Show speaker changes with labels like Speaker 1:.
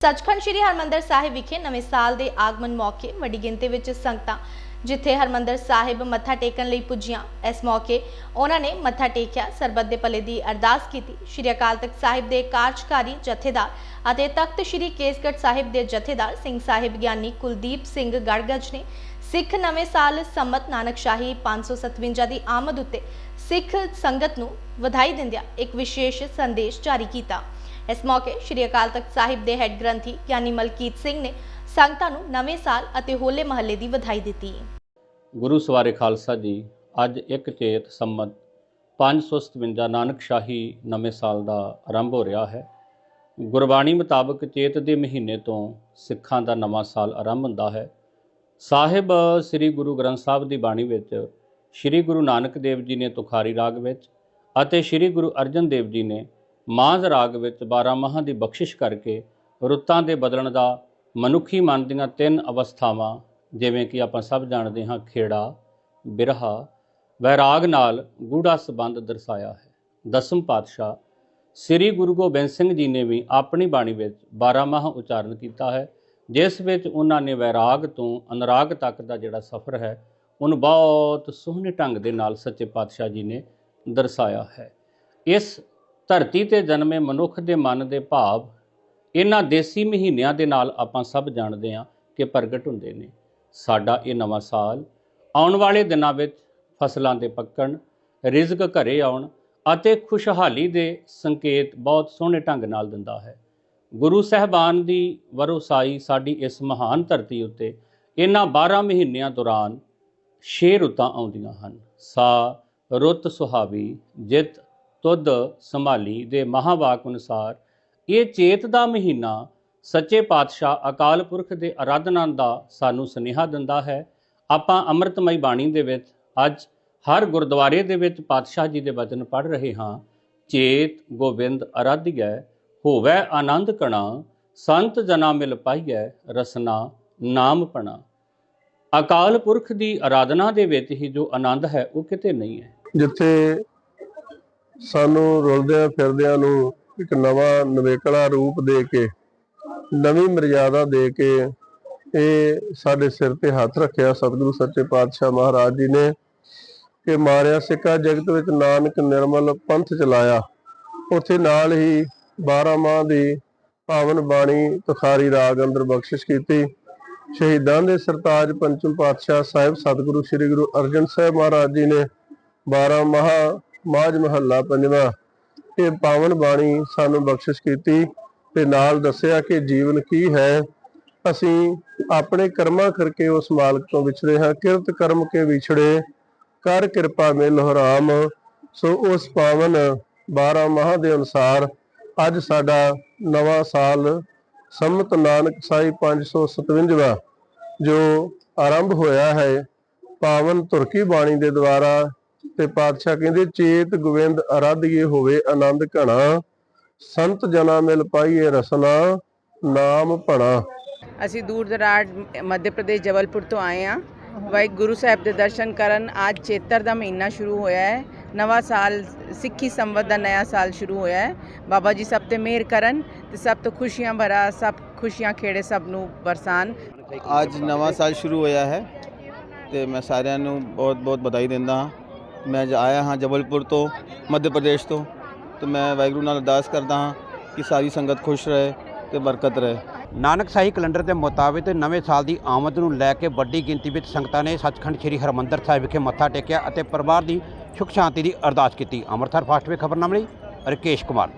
Speaker 1: ਸੱਚਖੰਡ ਸ੍ਰੀ ਹਰਮੰਦਰ ਸਾਹਿਬ ਵਿਖੇ ਨਵੇਂ ਸਾਲ ਦੇ ਆਗਮਨ ਮੌਕੇ ਵੱਡੀ ਗਿਣਤੀ ਵਿੱਚ ਸੰਗਤਾਂ, ਜਿੱਥੇ ਹਰਮੰਦਰ ਸਾਹਿਬ ਮੱਥਾ ਟੇਕਣ ਲਈ ਪੁੱਜੀਆਂ। ਇਸ ਮੌਕੇ ਉਹਨਾਂ ਨੇ ਮੱਥਾ ਟੇਕਿਆ, ਸਰਬੱਤ ਦੇ ਭਲੇ ਦੀ ਅਰਦਾਸ ਕੀਤੀ। ਸ੍ਰੀ ਅਕਾਲ ਤਖਤ ਸਾਹਿਬ ਦੇ ਕਾਰਜਕਾਰੀ ਜਥੇਦਾਰ ਅਤੇ ਤਖਤ ਸ੍ਰੀ ਕੇਸਗੜ੍ਹ ਸਾਹਿਬ ਦੇ ਜਥੇਦਾਰ ਸਿੰਘ ਸਾਹਿਬ ਗਿਆਨੀ ਕੁਲਦੀਪ ਸਿੰਘ ਗੜਗਜ ਨੇ ਸਿੱਖ ਨਵੇਂ ਸਾਲ ਸੰਮਤ ਨਾਨਕ ਸ਼ਾਹੀ 557 ਦੀ ਆਮਦ ਉੱਤੇ ਸਿੱਖ ਸੰਗਤ ਨੂੰ ਵਧਾਈ ਦਿੰਦਿਆਂ ਇੱਕ ਵਿਸ਼ੇਸ਼ ਸੰਦੇਸ਼ ਜਾਰੀ ਕੀਤਾ। ਇਸ ਮੌਕੇ ਸ਼੍ਰੀ ਅਕਾਲ ਤਖਤ ਸਾਹਿਬ ਦੇ ਹੈੱਡ ਗ੍ਰੰਥੀ ਯਾਨੀ ਮਲਕੀਤ ਸਿੰਘ ਨੇ ਸੰਗਤਾਂ ਨੂੰ ਨਵੇਂ ਸਾਲ ਅਤੇ ਹੋਲੇ ਮਹੱਲੇ ਦੀ ਵਧਾਈ ਦਿੱਤੀ।
Speaker 2: ਗੁਰੂ ਸਵਾਰੇ ਖਾਲਸਾ ਜੀ, ਅੱਜ ਇੱਕ ਚੇਤ ਸੰਮਤ 557 ਨਾਨਕ ਸ਼ਾਹੀ ਨਵੇਂ ਸਾਲ ਦਾ ਆਰੰਭ ਹੋ ਰਿਹਾ ਹੈ। ਗੁਰਬਾਣੀ ਮੁਤਾਬਕ ਚੇਤ ਦੇ ਮਹੀਨੇ ਤੋਂ ਸਿੱਖਾਂ ਦਾ ਨਵਾਂ ਸਾਲ ਆਰੰਭ ਹੁੰਦਾ ਹੈ। ਸਾਹਿਬ ਸ੍ਰੀ ਗੁਰੂ ਗ੍ਰੰਥ ਸਾਹਿਬ ਦੀ ਬਾਣੀ ਵਿੱਚ ਸ੍ਰੀ ਗੁਰੂ ਨਾਨਕ ਦੇਵ ਜੀ ਨੇ ਤੁਖਾਰੀ ਰਾਗ ਵਿੱਚ ਅਤੇ ਸ੍ਰੀ ਗੁਰੂ ਅਰਜਨ ਦੇਵ ਜੀ ਨੇ ਮਾਂਜ਼ ਰਾਗ ਵਿੱਚ 12 ਮਾਹਾਂ ਦੀ ਬਖਸ਼ਿਸ਼ ਕਰਕੇ ਰੁੱਤਾਂ ਦੇ ਬਦਲਣ ਦਾ ਮਨੁੱਖੀ ਮਨ ਦੀਆਂ ਤਿੰਨ ਅਵਸਥਾਵਾਂ, ਜਿਵੇਂ ਕਿ ਆਪਾਂ ਸਭ ਜਾਣਦੇ ਹਾਂ ਖੇੜਾ, ਬਿਰਹਾ, ਵੈਰਾਗ ਨਾਲ ਗੂੜਾ ਸੰਬੰਧ ਦਰਸਾਇਆ ਹੈ। ਦਸਮ ਪਾਤਸ਼ਾਹ ਸ੍ਰੀ ਗੁਰੂ ਗੋਬਿੰਦ ਸਿੰਘ ਜੀ ਨੇ ਵੀ ਆਪਣੀ ਬਾਣੀ ਵਿੱਚ 12 ਮਾਹ ਉਚਾਰਨ ਕੀਤਾ ਹੈ, ਜਿਸ ਵਿੱਚ ਉਹਨਾਂ ਨੇ ਵੈਰਾਗ ਤੋਂ ਅਨੁਰਾਗ ਤੱਕ ਦਾ ਜਿਹੜਾ ਸਫ਼ਰ ਹੈ, ਉਹਨੂੰ ਬਹੁਤ ਸੋਹਣੇ ਢੰਗ ਦੇ ਨਾਲ ਸੱਚੇ ਪਾਤਸ਼ਾਹ ਜੀ ਨੇ ਦਰਸਾਇਆ ਹੈ। ਇਸ ਧਰਤੀ ਤੇ ਜਨਮੇ ਮਨੁੱਖ ਦੇ ਮਨ ਦੇ ਭਾਵ ਇਹਨਾਂ ਦੇਸੀ ਮਹੀਨਿਆਂ ਦੇ ਨਾਲ ਆਪਾਂ ਸਭ ਜਾਣਦੇ ਹਾਂ ਕਿ ਪ੍ਰਗਟ ਹੁੰਦੇ ਨੇ। ਸਾਡਾ ਇਹ ਨਵਾਂ ਸਾਲ ਆਉਣ ਵਾਲੇ ਦਿਨਾਂ ਵਿੱਚ ਫਸਲਾਂ ਦੇ ਪੱਕਣ, ਰਿਜ਼ਕ ਘਰੇ ਆਉਣ ਅਤੇ ਖੁਸ਼ਹਾਲੀ ਦੇ ਸੰਕੇਤ ਬਹੁਤ ਸੋਹਣੇ ਢੰਗ ਨਾਲ ਦਿੰਦਾ ਹੈ। ਗੁਰੂ ਸਹਿਬਾਨ ਦੀ ਵਰੋਸਾਈ ਸਾਡੀ ਇਸ ਮਹਾਨ ਧਰਤੀ ਉੱਤੇ ਇਹਨਾਂ 12 ਮਹੀਨਿਆਂ ਦੌਰਾਨ ਛੇ ਰੁੱਤਾਂ ਆਉਂਦੀਆਂ ਹਨ। ਸਾ, ਰੁੱਤ ਸੁਹਾਵੀ, ਜਿਤ ਤੁਧ ਸੰਭਾਲੀ ਦੇ ਮਹਾਵਾਕ ਅਨੁਸਾਰ, ਇਹ ਚੇਤ ਦਾ ਮਹੀਨਾ ਸੱਚੇ ਪਾਤਸ਼ਾਹ ਅਕਾਲ ਪੁਰਖ ਦੇ ਆਰਾਧਨਾ ਦਾ ਸਾਨੂੰ ਸੁਨੇਹਾ ਦਿੰਦਾ ਹੈ। ਆਪਾਂ ਅੰਮ੍ਰਿਤਮਈ ਬਾਣੀ ਦੇ ਵਿੱਚ, ਅੱਜ ਹਰ ਗੁਰਦੁਆਰੇ ਦੇ ਵਿੱਚ ਪਾਤਸ਼ਾਹ ਜੀ ਦੇ ਵਚਨ ਪੜ੍ਹ ਰਹੇ ਹਾਂ। ਚੇਤ ਗੋਬਿੰਦ ਆਰਾਧਿਐ ਹੋਵੈ ਆਨੰਦ ਕਣਾ, ਸੰਤ ਜਨਾ ਮਿਲ ਪਾਈਐ ਰਸਨਾ, ਨਾਮ ਪਣਾ। ਅਕਾਲ ਪੁਰਖ ਦੀ ਆਰਾਧਨਾ ਦੇ ਵਿੱਚ ਹੀ ਜੋ ਆਨੰਦ ਹੈ, ਉਹ ਕਿਤੇ ਨਹੀਂ ਹੈ।
Speaker 3: ਜਿੱਥੇ ਸਾਨੂੰ ਰੁਲਦਿਆਂ ਫਿਰਦਿਆਂ ਨੂੰ ਇੱਕ ਨਵਾਂ ਨਵੇਕਲਾ ਰੂਪ ਦੇ ਕੇ, ਨਵੀਂ ਮਰਿਆਦਾ ਦੇ ਕੇ ਇਹ ਸਾਡੇ ਸਿਰ ਤੇ ਹੱਥ ਰੱਖਿਆ ਸਤਿਗੁਰੂ ਸੱਚੇ ਪਾਤਸ਼ਾਹ ਮਹਾਰਾਜ ਜੀ ਨੇ ਕਿ ਮਾਰਿਆ ਸਿੱਕਾ ਜਗਤ ਵਿੱਚ ਨਾਨਕ ਨਿਰਮਲ ਪੰਥ ਚਲਾਇਆ। ਉੱਥੇ ਨਾਲ ਹੀ 12 ਮਾਹ ਦੀ ਪਾਵਨ ਬਾਣੀ ਤੁਖਾਰੀ ਰਾਗ ਅੰਦਰ ਬਖਸ਼ਿਸ਼ ਕੀਤੀ। ਸ਼ਹੀਦਾਂ ਦੇ ਸਰਤਾਜ ਪੰਚਮ ਪਾਤਸ਼ਾਹ ਸਾਹਿਬ ਸਤਿਗੁਰੂ ਸ੍ਰੀ ਗੁਰੂ ਅਰਜਨ ਸਾਹਿਬ ਮਹਾਰਾਜ ਜੀ ਨੇ 12 ਮਾਹ ਮਾਝ ਮਹੱਲਾ ਪੰਜਵਾਂ। ਇਹ ਪਾਵਨ ਬਾਣੀ ਸਾਨੂੰ ਬਖਸ਼ਿਸ਼ ਕੀਤੀ ਤੇ ਨਾਲ ਦੱਸਿਆ ਕਿ ਜੀਵਨ ਕੀ ਹੈ। ਅਸੀਂ ਆਪਣੇ ਕਰਮਾਂ ਕਰਕੇ ਉਸ ਮਾਲਕ ਤੋਂ ਵਿਛੜੇ ਹਾਂ। ਕਿਰਤ ਕਰਮ ਕੇ ਵਿਛੜੇ, ਕਰ ਕਿਰਪਾ ਮਿਲ ਰਾਮ। ਸੋ ਉਸ ਪਾਵਨ 12 ਮਾਹ ਦੇ ਅਨੁਸਾਰ ਅੱਜ ਸਾਡਾ ਨਵਾਂ ਸਾਲ ਸੰਮਤ ਨਾਨਕ ਸਾਈ 557 ਜੋ ਆਰੰਭ ਹੋਇਆ ਹੈ। ਪਾਵਨ ਤੁਰਕੀ ਬਾਣੀ ਦੇ ਦੁਆਰਾ ਤੇ ਪਾਤਸ਼ਾਹ ਕਹਿੰਦੇ ਚੇਤ ਗੋਬਿੰਦ ਅਰਾਧੀਏ ਹੋਵੇ ਆਨੰਦ ਘਣਾ ਸੰਤ ਜਨਾ ਮਿਲ ਪਾਈਏ ਰਸਨਾ ਨਾਮ ਭਣਾ।
Speaker 4: ਅਸੀਂ ਦੂਰ ਦਰਾਜ ਮੱਧ ਪ੍ਰਦੇਸ਼ ਜਬਲਪੁਰ ਤੋਂ ਆਏ ਹਾਂ। ਵਾਹਿਗੁਰੂ ਸਾਹਿਬ ਦੇ ਦਰਸ਼ਨ ਕਰਨ ਅੱਜ ਚੇਤਰ ਦਾ ਮਹੀਨਾ ਸ਼ੁਰੂ ਹੋਇਆ ਹੈ। ਨਵਾਂ ਸਾਲ ਸਿੱਖੀ ਸੰਵਤ ਦਾ ਨਵਾਂ ਸਾਲ ਸ਼ੁਰੂ ਹੋਇਆ ਹੈ। ਬਾਬਾ ਜੀ ਸਭ ਤੇ ਮਿਹਰ ਕਰਨ ਤੇ ਸਭ ਤੋਂ ਖੁਸ਼ੀਆਂ ਭਰਾ ਸਭ ਖੁਸ਼ੀਆਂ ਖੇੜੇ ਸਭ ਨੂੰ ਬਰਸਾਨ।
Speaker 5: ਅੱਜ ਨਵਾਂ ਸਾਲ ਸ਼ੁਰੂ ਹੋਇਆ ਹੈ ਤੇ ਮੈਂ ਸਾਰਿਆਂ ਨੂੰ ਬਹੁਤ ਬਹੁਤ ਵਧਾਈ ਦਿੰਦਾ ਹਾਂ। ਮੈਂ ਆਇਆ ਹਾਂ ਜਬਲਪੁਰ ਤੋਂ, ਮੱਧ ਪ੍ਰਦੇਸ਼ ਤੋਂ। ਤੇ ਮੈਂ ਵਾਹਿਗੁਰੂ ਨਾਲ ਅਰਦਾਸ ਕਰਦਾ ਹਾਂ ਕਿ ਸਾਰੀ ਸੰਗਤ ਖੁਸ਼ ਰਹੇ ਤੇ ਬਰਕਤ ਰਹੇ।
Speaker 6: ਨਾਨਕ ਸ਼ਾਹੀ ਕੈਲੰਡਰ ਦੇ ਮੁਤਾਬਿਕ ਨਵੇਂ ਸਾਲ ਦੀ ਆਮਦ ਨੂੰ ਲੈ ਕੇ ਵੱਡੀ ਗਿਣਤੀ ਵਿੱਚ ਸੰਗਤਾਂ ਨੇ ਸੱਚਖੰਡ ਸ੍ਰੀ ਹਰਮੰਦਰ ਸਾਹਿਬ ਵਿਖੇ ਮੱਥਾ ਟੇਕਿਆ ਅਤੇ ਪਰਿਵਾਰ ਦੀ ਸੁਖ ਸ਼ਾਂਤੀ ਦੀ ਅਰਦਾਸ ਕੀਤੀ। ਅੰਮ੍ਰਿਤਸਰ ਫਾਸਟਵੇ ਖਬਰਨਾਮੇ ਲਈ ਰਕੇਸ਼ ਕੁਮਾਰ।